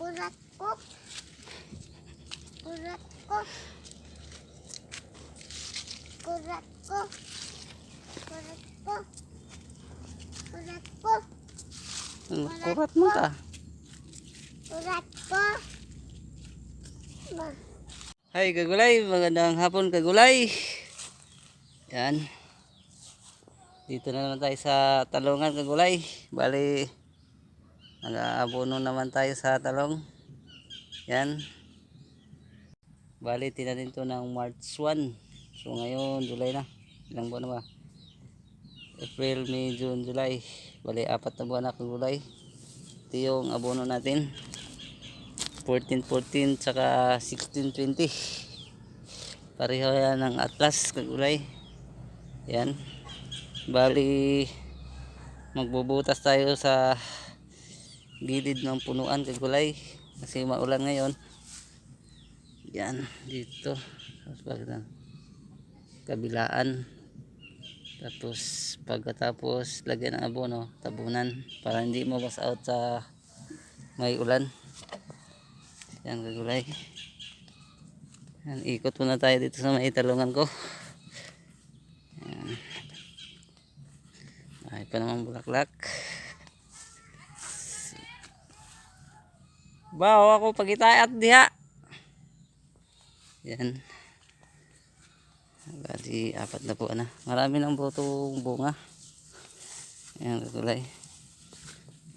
Kurat ko. Kurat ko. Kurat ko. Kurat ko. Kurat ko. Kurat mo ka. Kurat ko. Hi kagulay, magandang hapon kagulay. Yan. Dito na naman tayo sa talungan kagulay. Bali, nag-aabono naman tayo sa talong. Yan. Bali, tinanin to ng March 1. So ngayon, July na. Ilang buwan na ba? April, May, June, July. Bali, apat na buwan na kagulay. Ito yung abono natin. 14-14 tsaka 16-20 pareho yan ng atlas kagulay yan bali magbubutas tayo sa gilid ng punuan kagulay kasi maulan ngayon yan dito tapos pag- kabilaan tapos pagkatapos lagyan ng abono tabunan para hindi mabas out sa may ulan yan kagulay. Yan, ikot muna tayo dito sa may talungan ko. Yan. Ay pa naman bulaklak. Bawa ako pagitay at diha. Yan. Bali, apat na po na. Marami ng butong bunga. Yan kagulay.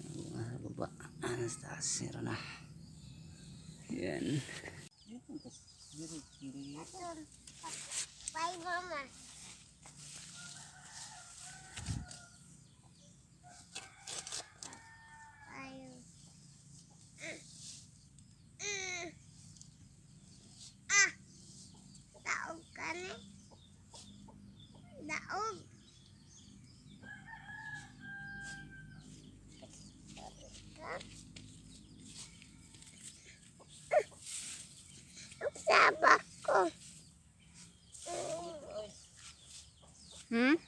Bunga sa baba. Ano sa taas? Meron na. Yan. Bye, mama. 嗯？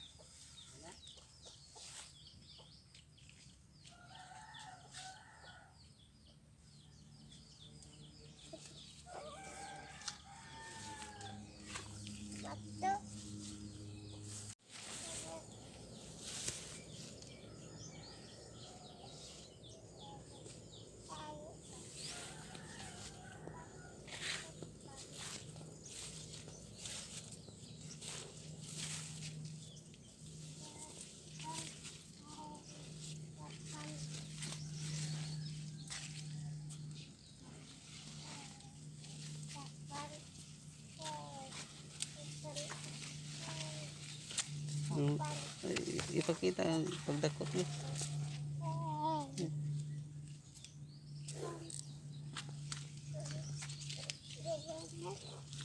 ipakita ang pagdakot niya. Thank